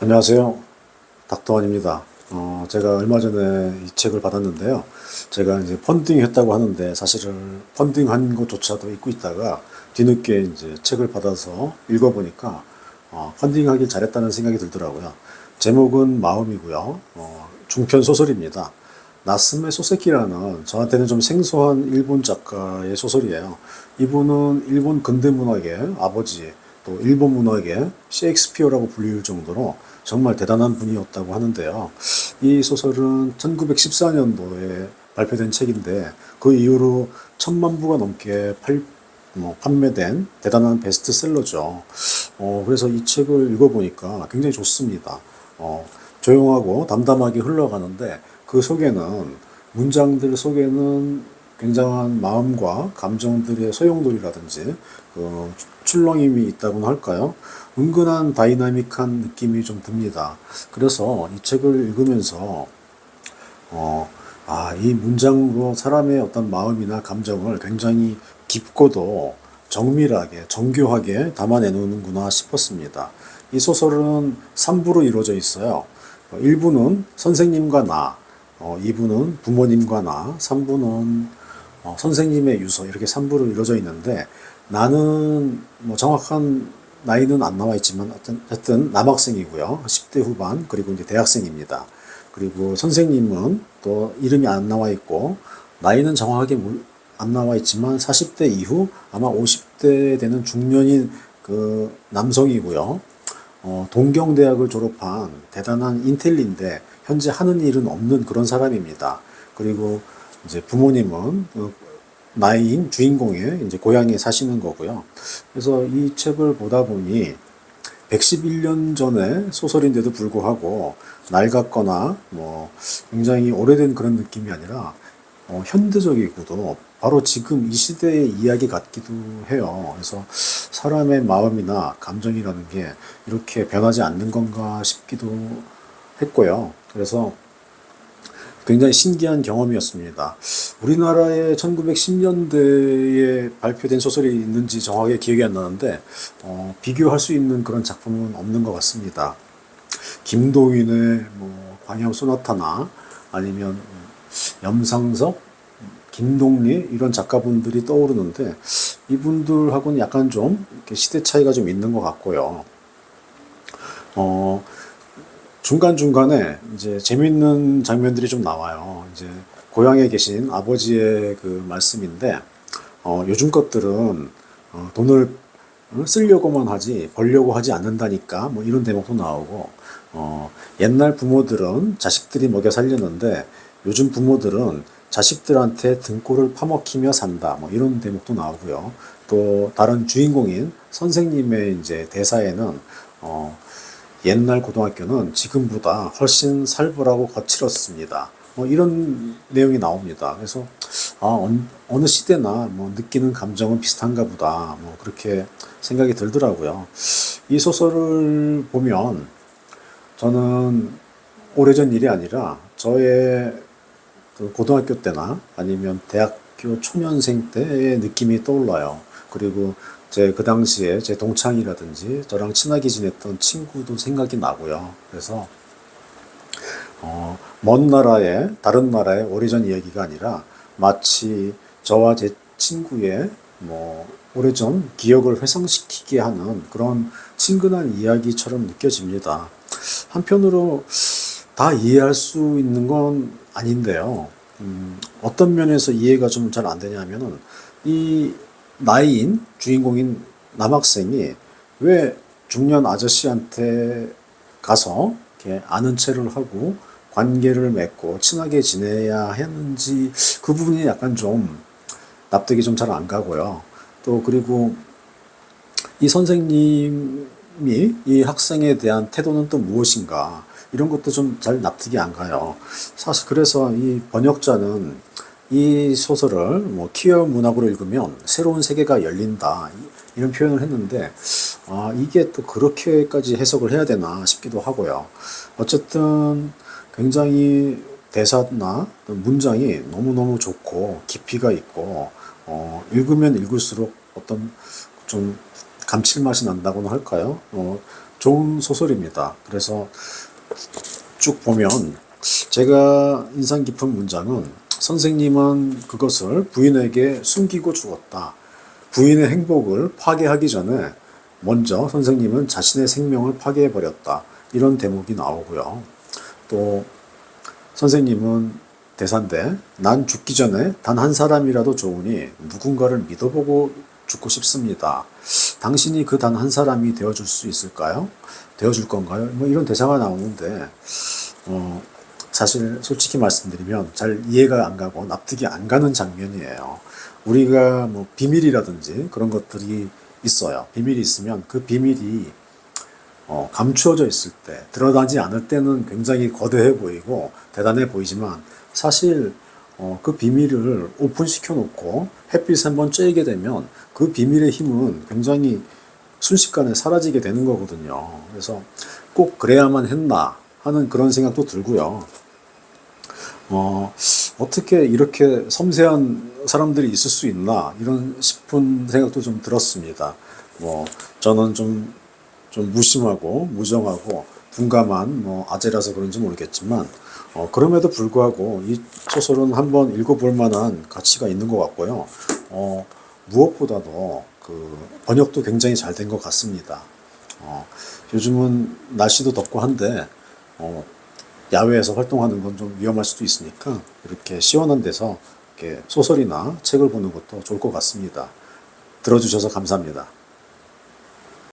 안녕하세요. 닥터원입니다. 어, 제가 얼마 전에 이 책을 받았는데요. 제가 이제 펀딩 했다고 하는데 사실은 펀딩 한 것조차도 잊고 있다가 뒤늦게 이제 책을 받아서 읽어보니까 어, 펀딩 하길 잘했다는 생각이 들더라고요. 제목은 마음이고요. 어, 중편 소설입니다. 나스메 소세키라는 저한테는 좀 생소한 일본 작가의 소설이에요. 이분은 일본 근대 문학의 아버지, 또 일본 문학의 셰익스피어라고 불릴 정도로 정말 대단한 분이었다고 하는데요. 이 소설은 1914년도에 발표된 책인데 그 이후로 천만 부가 넘게 팔, 뭐, 판매된 대단한 베스트셀러죠. 어, 그래서 이 책을 읽어보니까 굉장히 좋습니다. 어, 조용하고 담담하게 흘러가는데 그 속에는 문장들 속에는 굉장한 마음과 감정들의 소용돌이라든지 그 출렁임이 있다고나 할까요? 은근한 다이나믹한 느낌이 좀 듭니다. 그래서 이 책을 읽으면서 어, 아, 이 문장으로 사람의 어떤 마음이나 감정을 굉장히 깊고도 정밀하게, 정교하게 담아내놓는구나 싶었습니다. 이 소설은 3부로 이루어져 있어요. 1부는 선생님과 나, 어, 2부는 부모님과 나, 3부는 어, 선생님의 유서 이렇게 3부로 이루어져 있는데 나는 뭐 정확한 나이는 안 나와 있지만 하여튼 남학생이고요. 10대 후반 그리고 이제 대학생입니다. 그리고 선생님은 또 이름이 안 나와 있고 나이는 정확하게 모- 안 나와 있지만 40대 이후 아마 50대 되는 중년인 그 남성이고요. 어, 동경대학을 졸업한 대단한 인텔리인데 현재 하는 일은 없는 그런 사람입니다. 그리고 이제 부모님은 어, 나이인 주인공의 이제 고향에 사시는 거고요. 그래서 이 책을 보다 보니 111년 전의 소설인데도 불구하고 낡았거나 뭐 굉장히 오래된 그런 느낌이 아니라 어, 현대적이고도 바로 지금 이 시대의 이야기 같기도 해요. 그래서 사람의 마음이나 감정이라는 게 이렇게 변하지 않는 건가 싶기도 했고요. 그래서 굉장히 신기한 경험이었습니다. 우리나라에 1910년대에 발표된 소설이 있는지 정확하게 기억이 안 나는데 어, 비교할 수 있는 그런 작품은 없는 것 같습니다. 김도인의 뭐 광야의 소나타나 아니면 염상석, 김동리 이런 작가분들이 떠오르는데 이분들하고는 약간 좀 시대 차이가 좀 있는 것 같고요. 어, 중간중간에 이제 재밌는 장면들이 좀 나와요. 이제 고향에 계신 아버지의 그 말씀인데, 어, 요즘 것들은 어, 돈을 어, 쓰려고만 하지 벌려고 하지 않는다니까 뭐 이런 대목도 나오고 어, 옛날 부모들은 자식들이 먹여 살렸는데 요즘 부모들은 자식들한테 등골을 파먹히며 산다 뭐 이런 대목도 나오고요. 또 다른 주인공인 선생님의 이제 대사에는 어, 옛날 고등학교는 지금보다 훨씬 살벌하고 거칠었습니다. 뭐 이런 내용이 나옵니다. 그래서 아, 언- 어느 시대나 뭐 느끼는 감정은 비슷한가 보다. 뭐 그렇게 생각이 들더라고요. 이 소설을 보면 저는 오래전 일이 아니라 저의 그 고등학교 때나 아니면 대학교 초년생 때의 느낌이 떠올라요. 그리고 제 그 당시에 제 동창이라든지 저랑 친하게 지냈던 친구도 생각이 나고요. 그래서 어, 먼 나라의 다른 나라의 오래전 이야기가 아니라 마치 저와 제 친구의 뭐 오래전 기억을 회상시키게 하는 그런 친근한 이야기처럼 느껴집니다. 한편으로 다 이해할 수 있는 건 아닌데요. 음, 어떤 면에서 이해가 좀 잘 안 되냐면은 이 나이인 주인공인 남학생이 왜 중년 아저씨한테 가서 이렇게 아는 체를 하고 관계를 맺고 친하게 지내야 했는지 그 부분이 약간 좀 납득이 좀 잘 안 가고요. 또 그리고 이 선생님이 이 학생에 대한 태도는 또 무엇인가 이런 것도 좀 잘 납득이 안 가요. 사실 그래서 이 번역자는 이 소설을 뭐 퀴어 문학으로 읽으면 새로운 세계가 열린다 이- 이런 표현을 했는데 아 이게 또 그렇게까지 해석을 해야 되나 싶기도 하고요. 어쨌든 굉장히 대사나 문장이 너무너무 좋고 깊이가 있고 어, 읽으면 읽을수록 어떤 좀 감칠맛이 난다고나 할까요? 어, 좋은 소설입니다. 그래서 쭉 보면 제가 인상 깊은 문장은 선생님은 그것을 부인에게 숨기고 죽었다. 부인의 행복을 파괴하기 전에 먼저 선생님은 자신의 생명을 파괴해 버렸다. 이런 대목이 나오고요. 또 선생님은 대사인데 난 죽기 전에 단 한 사람이라도 좋으니 누군가를 믿어보고 죽고 싶습니다. 당신이 그 단 한 사람이 되어줄 수 있을까요? 되어줄 건가요? 뭐 이런 대사가 나오는데 어, 사실 솔직히 말씀드리면 잘 이해가 안 가고 납득이 안 가는 장면이에요. 우리가 뭐 비밀이라든지 그런 것들이 있어요. 비밀이 있으면 그 비밀이 어, 감추어져 있을 때, 드러나지 않을 때는 굉장히 거대해 보이고 대단해 보이지만 사실 어, 그 비밀을 오픈시켜 놓고 햇빛 한번 쬐게 되면 그 비밀의 힘은 굉장히 순식간에 사라지게 되는 거거든요. 그래서 꼭 그래야만 했나 하는 그런 생각도 들고요. 어, 어떻게 이렇게 섬세한 사람들이 있을 수 있나 이런 싶은 생각도 좀 들었습니다. 뭐 저는 좀, 좀 무심하고 무정하고 둔감한 뭐 아재라서 그런지 모르겠지만 어, 그럼에도 불구하고 이 소설은 한번 읽어볼 만한 가치가 있는 것 같고요. 어, 무엇보다도 그 번역도 굉장히 잘 된 것 같습니다. 어, 요즘은 날씨도 덥고 한데 어, 야외에서 활동하는 건 좀 위험할 수도 있으니까 이렇게 시원한 데서 이렇게 소설이나 책을 보는 것도 좋을 것 같습니다. 들어주셔서 감사합니다.